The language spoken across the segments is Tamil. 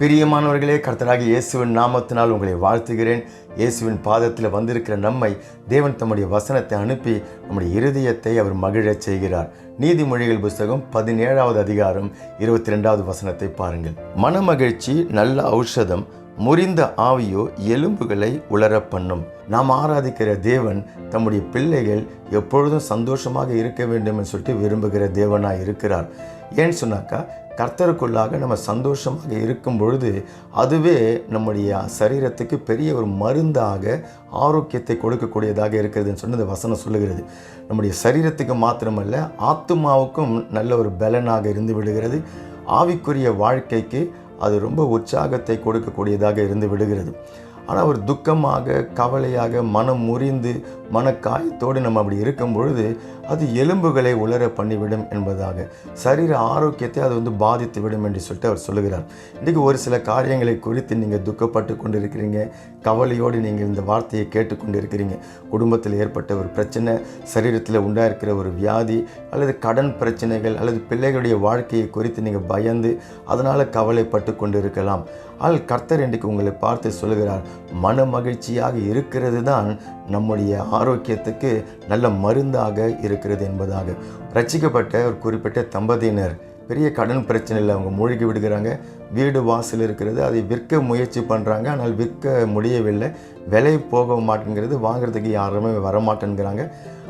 பிரியமானவர்களே கர்த்தராக இயேசுவின் நாமத்தினால் உங்களை வாழ்த்துகிறேன். இயேசுவின் பாதத்தில் வந்திருக்கிற நம்மை தேவன் தம்முடைய வசனத்தை அனுப்பி நம்முடைய இருதயத்தை அவர் மகிழச் செய்கிறார். நீதிமொழிகள் புஸ்தகம் பதினேழாவது அதிகாரம் இருபத்தி ரெண்டாவது வசனத்தை பாருங்கள். மனமகிழ்ச்சி நல்ல ஔஷதம் முறிந்த ஆவியோ எலும்புகளை உலர பண்ணும் நாம் ஆராதிக்கிற தேவன் தம்முடைய பிள்ளைகள் எப்பொழுதும் சந்தோஷமாக இருக்க வேண்டும் என்று சொல்லிட்டு விரும்புகிற தேவனாக இருக்கிறார். ஏன்னு சொன்னாக்கா கர்த்தருக்குள்ளாக நம்ம சந்தோஷமாக இருக்கும் பொழுது அதுவே நம்முடைய சரீரத்துக்கு பெரிய ஒரு மருந்தாக ஆரோக்கியத்தை கொடுக்கக்கூடியதாக இருக்கிறதுன்னு சொன்னது வசனம் சொல்லுகிறது. நம்முடைய சரீரத்துக்கு மாத்திரமல்ல ஆத்துமாவுக்கும் நல்ல ஒரு பலனாக இருந்து விடுகிறது. ஆவிக்குரிய வாழ்க்கைக்கு அது ரொம்ப உற்சாகத்தை கொடுக்கக்கூடியதாக இருந்து விடுகிறது. ஆனால் ஒரு துக்கமாக கவலையாக மனம் முறிந்து மனக்காயத்தோடு நம்ம அப்படி இருக்கும் பொழுது அது எலும்புகளை உலர பண்ணிவிடும் என்பதாக. சரீர ஆரோக்கியத்தை அது வந்து பாதித்து விடும் என்று சொல்லிட்டு அவர் சொல்லுகிறார். இன்றைக்கு ஒரு சில காரியங்களை குறித்து நீங்கள் துக்கப்பட்டு கொண்டு இருக்கிறீங்க கவலையோடு நீங்கள் இந்த வார்த்தையை கேட்டுக்கொண்டு இருக்கிறீங்க குடும்பத்தில் ஏற்பட்ட ஒரு பிரச்சனை சரீரத்தில் உண்டாயிருக்கிற ஒரு வியாதி அல்லது கடன் பிரச்சனைகள் அல்லது பிள்ளைகளுடைய வாழ்க்கையை குறித்து நீங்கள் பயந்து அதனால் கவலைப்பட்டு கொண்டு இருக்கலாம் ஆனால் கர்த்தர் இன்றைக்கு உங்களை பார்த்து சொல்லுகிறார். மன மகிழ்ச்சியாக இருக்கிறது தான் நம்முடைய ஆரோக்கியத்துக்கு நல்ல மருந்தாக இருக்கிறது என்பதாக. ரட்சிக்கப்பட்ட ஒரு குறிப்பிட்ட தம்பதியினர். பெரிய கடன் பிரச்சனையில் அவங்க மூழ்கி விடுகிறாங்க. வீடு வாசல் இருக்கிறது அதை விற்க முயற்சி பண்ணுறாங்க ஆனால் விற்க முடியவில்லை. விலை போக மாட்டேங்கிறது வாங்குறதுக்கு யாருமே வரமாட்டேங்கிறாங்க.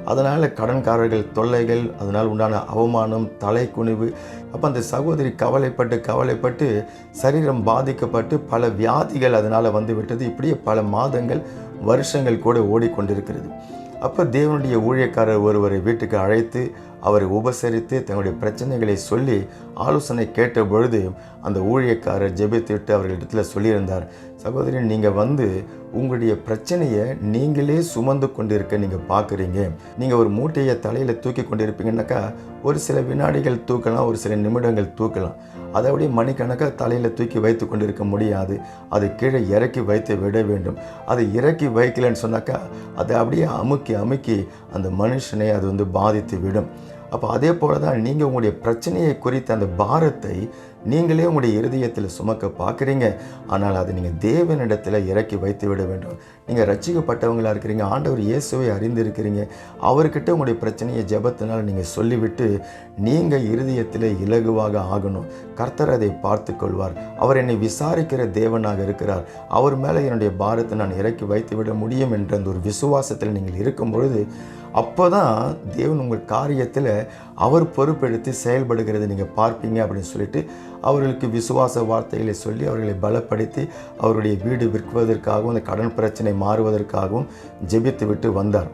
அதனால் கடன்காரர்கள் தொல்லைகள் அதனால் உண்டான அவமானம் தலை குனிவு அப்போ அந்த சகோதரி கவலைப்பட்டு கவலைப்பட்டு சரீரம் பாதிக்கப்பட்டு பல வியாதிகள் அதனால் வந்து விட்டது. இப்படியே பல மாதங்கள் வருஷங்கள் கூட ஓடிக்கொண்டிருக்கிறது. அப்போ தேவனுடைய ஊழியக்காரர் ஒருவரை வீட்டுக்கு அழைத்து அவரை உபசரித்து தன்னுடைய பிரச்சனைகளை சொல்லி ஆலோசனை கேட்ட பொழுது அந்த ஊழியக்காரர் ஜெபித்துவிட்டு அவர்களிடத்தில் சொல்லியிருந்தார் சகோதரி நீங்கள் வந்து உங்களுடைய பிரச்சனையை நீங்களே சுமந்து கொண்டிருக்க நீங்கள் பார்க்குறீங்க நீங்கள் ஒரு மூட்டையை தலையில் தூக்கி கொண்டிருப்பீங்கன்னாக்கா ஒரு சில வினாடிகள் தூக்கலாம் ஒரு சில நிமிடங்கள் தூக்கலாம். அதை அப்படியே மணிக்கணக்காக தலையில் தூக்கி வைத்து கொண்டிருக்க முடியாது. அது கீழே இறக்கி வைத்து விட வேண்டும். அதை இறக்கி வைக்கலன்னு சொன்னாக்கா அதை அப்படியே அமுக்கி அமுக்கி அந்த மனுஷனை அது வந்து பாதித்து விடும். அப்போ அதே போல தான் நீங்கள் உங்களுடைய பிரச்சனையை குறித்த அந்த பாரத்தை நீங்களே உங்களுடைய இருதயத்தில் சுமக்க பார்க்குறீங்க. ஆனால் அதை நீங்கள் தேவனிடத்தில் இறக்கி வைத்து விட வேண்டும். நீங்கள் ரட்சிக்கப்பட்டவங்களாக இருக்கிறீங்க ஆண்டவர் இயேசுவை அறிந்திருக்கிறீங்க. அவர்கிட்ட உங்களுடைய பிரச்சனையை ஜெபத்தினால் நீங்கள் சொல்லிவிட்டு நீங்கள் இருதயத்தில் இலகுவாக ஆகணும். கர்த்தர் அதை பார்த்து கொள்வார் அவர் என்னை விசாரிக்கிற தேவனாக இருக்கிறார். அவர் மேலே என்னுடைய பாரத்தை நான் இறக்கி வைத்து விட முடியும் என்ற அந்த ஒரு விசுவாசத்தில் நீங்கள் இருக்கும் பொழுது அப்போ தான் தேவன் உங்கள் காரியத்தில் அவர் பொறுப்பெடுத்து செயல்படுகிறதை நீங்கள் பார்ப்பீங்க அப்படின்னு சொல்லிட்டு அவர்களுக்கு விசுவாச வார்த்தைகளை சொல்லி அவர்களை பலப்படுத்தி அவருடைய வீடு விற்குவதற்காகவும் அந்த கடன் பிரச்சனை மாறுவதற்காகவும் ஜெபித்து விட்டு வந்தார்.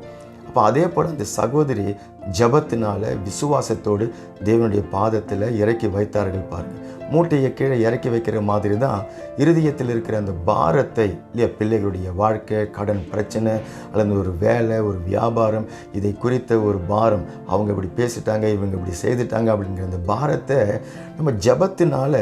அப்போ அதே போல் அந்த சகோதரி ஜபத்தினால விசுவாசத்தோடு தேவனுடைய பாதத்தில் இறக்கி வைத்தார்கள் பாருங்கள் மூட்டையை கீழே இறக்கி வைக்கிற மாதிரி தான் இருதயத்தில் இருக்கிற அந்த பாரத்தை இல்லையா பிள்ளைகளுடைய வாழ்க்கை கடன் பிரச்சனை அல்லது ஒரு வேலை ஒரு வியாபாரம் இதை குறித்த ஒரு பாரம் அவங்க இப்படி பேசிட்டாங்க இவங்க இப்படி செய்துட்டாங்க அப்படிங்கிற அந்த பாரத்தை நம்ம ஜபத்தினால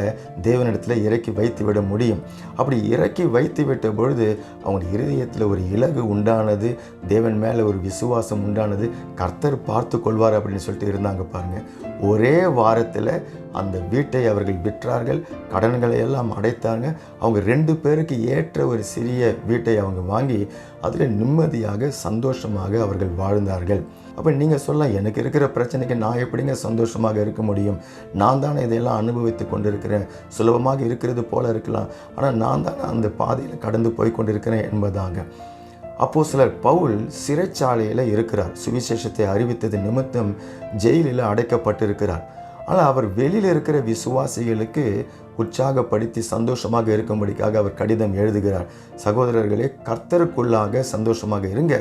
தேவனிடத்தில் இறக்கி வைத்து விட முடியும். அப்படி இறக்கி வைத்து விட்ட பொழுது அவங்க இருதயத்தில் ஒரு இலகு உண்டானது தேவன் மேலே ஒரு விசுவாசம் உண்டானது கர்த்தர் பார்த்து கொள்வார் அப்படின்னு சொல்லிட்டு இருந்தாங்க பாருங்கள் ஒரே வாரத்தில் அந்த வீட்டை அவர்கள் விற்றார்கள் கடன்களை எல்லாம் அடைத்தாங்க. அவங்க ரெண்டு பேருக்கு ஏற்ற ஒரு சிறிய வீட்டை அவங்க வாங்கி அதில் நிம்மதியாக சந்தோஷமாக அவர்கள் வாழ்ந்தார்கள். அப்போ நீங்கள் சொல்லலாம் எனக்கு இருக்கிற பிரச்சனைக்கு நான் எப்படிங்க சந்தோஷமாக இருக்க முடியும்? நான் தானே இதையெல்லாம் அனுபவித்து கொண்டிருக்கிறேன். சுலபமாக இருக்கிறது போல இருக்கலாம். ஆனால் நான் தானே அந்த பாதையில் கடந்து போய் கொண்டிருக்கிறேன் என்பதாங்க. அப்போ சிலர் பவுல் சிறைச்சாலையில் இருக்கிறார். சுவிசேஷத்தை அறிவித்தது நிமித்தம் ஜெயிலில் அடைக்கப்பட்டிருக்கிறார். ஆனால் அவர் வெளியில் இருக்கிற விசுவாசிகளுக்கு உற்சாகப்படுத்தி சந்தோஷமாக இருக்கும்படிக்காக அவர் கடிதம் எழுதுகிறார். சகோதரர்களே கர்த்தருக்குள்ளாக சந்தோஷமாக இருங்க.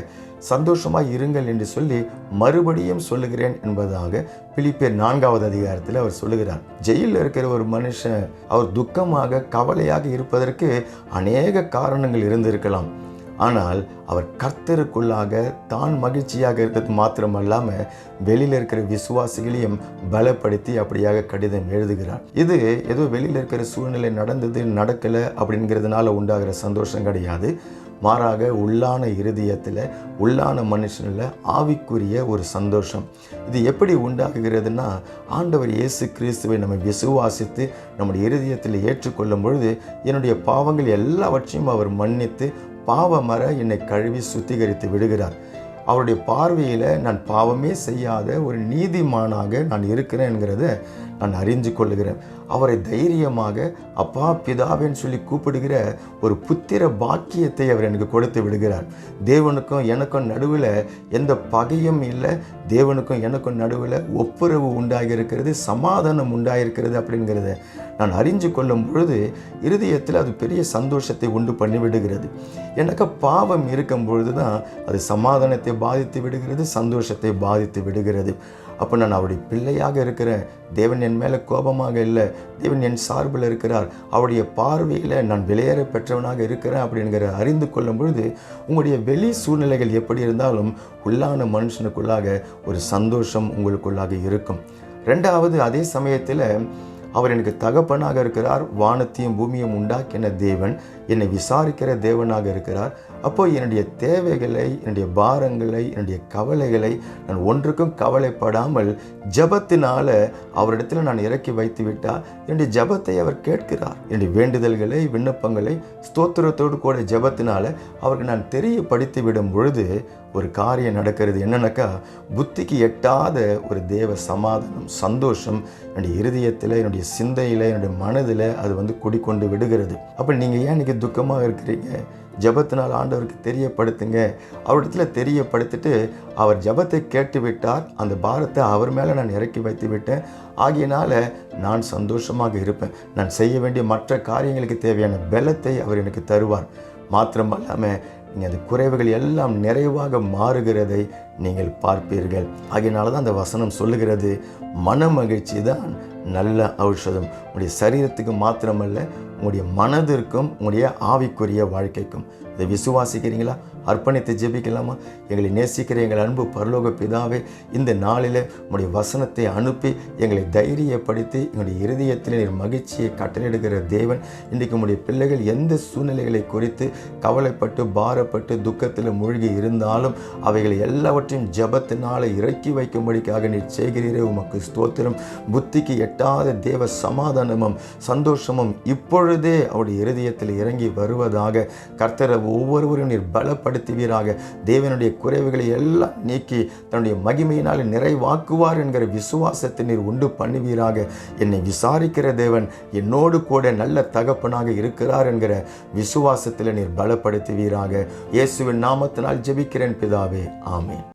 சந்தோஷமாக இருங்கள் என்று சொல்லி மறுபடியும் சொல்லுகிறேன் என்பதாக பிலிப்பியர் நான்காவது அதிகாரத்தில் அவர் சொல்லுகிறார். ஜெயிலில் இருக்கிற ஒரு மனுஷன் அவர் துக்கமாக கவலையாக இருப்பதற்கு அநேக காரணங்கள் இருந்திருக்கலாம். ஆனால் அவர் கர்த்தருக்குள்ளாக தான் மகிழ்ச்சியாக இருக்கிறது மாத்திரமல்லாமல் வெளியில் இருக்கிற விசுவாசிகளையும் பலப்படுத்தி அப்படியாக கடிதம் எழுதுகிறார். இது ஏதோ வெளியில் இருக்கிற சூழ்நிலை நடந்தது நடக்கலை அப்படிங்கிறதுனால உண்டாகிற சந்தோஷம் கிடையாது. மாறாக உள்ளான இருதயத்தில் உள்ளான மனுஷனில் ஆவிக்குரிய ஒரு சந்தோஷம். இது எப்படி உண்டாகுகிறதுனா ஆண்டவர் இயேசு கிறிஸ்துவை நம்ம விசுவாசித்து நம்முடைய இருதயத்தில் ஏற்றுக்கொள்ளும் பொழுது என்னுடைய பாவங்கள் எல்லாவற்றையும் அவர் மன்னித்து பாவமர என்னை கழுவி சுத்திகரித்து விடுகிறார். அவருடைய பார்வையில் நான் பாவமே செய்யாத ஒரு நீதிமானாக நான் இருக்கிறேன் என்கிறத நான் அறிஞ்சு கொள்ளுகிறேன். அவரை தைரியமாக அப்பா பிதாவேன்னு சொல்லி கூப்பிடுகிற ஒரு புத்திர பாக்கியத்தை அவர் எனக்கு கொடுத்து விடுகிறார். தேவனுக்கும் எனக்கும் நடுவில் எந்த பகையும் இல்லை. தேவனுக்கும் எனக்கும் நடுவில் ஒப்புரவு உண்டாகி இருக்கிறது சமாதானம் உண்டாயிருக்கிறது அப்படிங்கிறத நான் அறிஞ்சு கொள்ளும் பொழுது இருதயத்தில் அது பெரிய சந்தோஷத்தை உண்டு பண்ணி விடுகிறது. எனக்கு பாவம் இருக்கும் பொழுது தான் அது சமாதானத்தை பாதித்து விடுகிறது சந்தோஷத்தை பாதித்து விடுகிறது. அப்போ நான் அவருடைய பிள்ளையாக இருக்கிறேன். தேவன் என் மேலே கோபமாக இல்லை. தேவன் என் சார்பில் இருக்கிறார். அவருடைய பார்வையில் நான் விலையேற பெற்றவனாக இருக்கிறேன் அப்படிங்கிற அறிந்து கொள்ளும் பொழுது உங்களுடைய வெளி சூழ்நிலைகள் எப்படி இருந்தாலும் உள்ளான மனுஷனுக்குள்ளாக ஒரு சந்தோஷம் உங்களுக்குள்ளாக இருக்கும். ரெண்டாவது அதே சமயத்தில் அவர் எனக்கு தகப்பனாக இருக்கிறார் வானத்தையும் பூமியும் உண்டாக்கின தேவன். என்னை விசாரிக்கிற தேவனாக இருக்கிறார். அப்போ என்னுடைய தேவைகளை என்னுடைய பாரங்களை என்னுடைய கவலைகளை நான் ஒன்றுக்கும் கவலைப்படாமல் ஜபத்தினால அவரிடத்தில் நான் இறக்கி வைத்து விட்டால் என்னுடைய ஜபத்தை அவர் கேட்கிறார். என்னுடைய வேண்டுதல்களை விண்ணப்பங்களை ஸ்தோத்திரத்தோடு கூட ஜபத்தினால அவருக்கு நான் தெரியப்படுத்தி விடும் பொழுது ஒரு காரியம் நடக்கிறது. என்னன்னாக்கா புத்திக்கு எட்டாத ஒரு தேவ சமாதானம் சந்தோஷம் என்னுடைய இருதயத்தில் என்னுடைய சிந்தையில் என்னுடைய மனதில் அது வந்து குடிக்கொண்டு விடுகிறது. அப்போ நீங்கள் ஏன் இன்றைக்கி துக்கமாக இருக்கிறீங்க. ஜபத்தினால் ஆண்டவருக்கு தெரியப்படுத்துங்க. அவரிடத்துல தெரியப்படுத்திட்டு அவர் ஜபத்தை கேட்டு விட்டார் அந்த பாரத்தை அவர் மேலே நான் இறக்கி வைத்து விட்டேன் ஆகியனால நான் சந்தோஷமாக இருப்பேன். நான் செய்ய வேண்டிய மற்ற காரியங்களுக்கு தேவையான பலத்தை அவர் எனக்கு தருவார். மாத்திரமல்லாமல் நீங்கள் அந்த குறைவுகள் எல்லாம் நிறைவாக மாறுகிறதை நீங்கள் பார்ப்பீர்கள். ஆகையினால தான் அந்த வசனம் சொல்லுகிறது. மன மகிழ்ச்சி தான் நல்ல ஔஷதம். உங்களுடைய சரீரத்துக்கு மாத்திரமல்ல உங்களுடைய மனதிற்கும் உங்களுடைய ஆவிக்குரிய வாழ்க்கைக்கும். இதை விசுவாசிக்கிறீங்களா? அர்ப்பணித்து ஜெபிக்கலாமா? எங்களை நேசிக்கிற எங்கள் அன்பு பரலோக பிதாவே இந்த நாளில் உங்களுடைய வசனத்தை அனுப்பி எங்களை தைரியப்படுத்தி எங்களுடைய இருதயத்தில் நீர் மகிழ்ச்சியை கட்டளையிடுகிற தேவன் இன்றைக்கு உங்களுடைய பிள்ளைகள் எந்த சூழ்நிலைகளை குறித்து கவலைப்பட்டு பாரப்பட்டு துக்கத்தில் மூழ்கி இருந்தாலும் அவைகளை எல்லாவற்றையும் ஜபத்தினால் இறக்கி வைக்கும்படிக்காக நீர் செய்கிறீரே. உமக்கு ஸ்தோத்திரம். புத்திக்கு எட்டாத தேவ சமாதானமும் சந்தோஷமும் இப்பொழுதே அவருடைய இருதயத்தில் இறங்கி வருவதாக கர்த்தரை ஒவ்வொருவரும் நீர் பலப்படுத்துவீராக. தேவனுடைய குறைவுகளை எல்லாம் நீக்கி தன்னுடைய மகிமையினால் நிறைவாக்குவார் என்கிற விசுவாசத்தை நீர் உண்டு பண்ணுவீராக. என்னை விசாரிக்கிற தேவன் என்னோடு கூட நல்ல தகப்பனாக இருக்கிறார் என்கிற விசுவாசத்தில் நீர் பலப்படுத்துவீராக. இயேசுவின் நாமத்தினால் ஜெபிக்கிறேன் பிதாவே. ஆமேன்.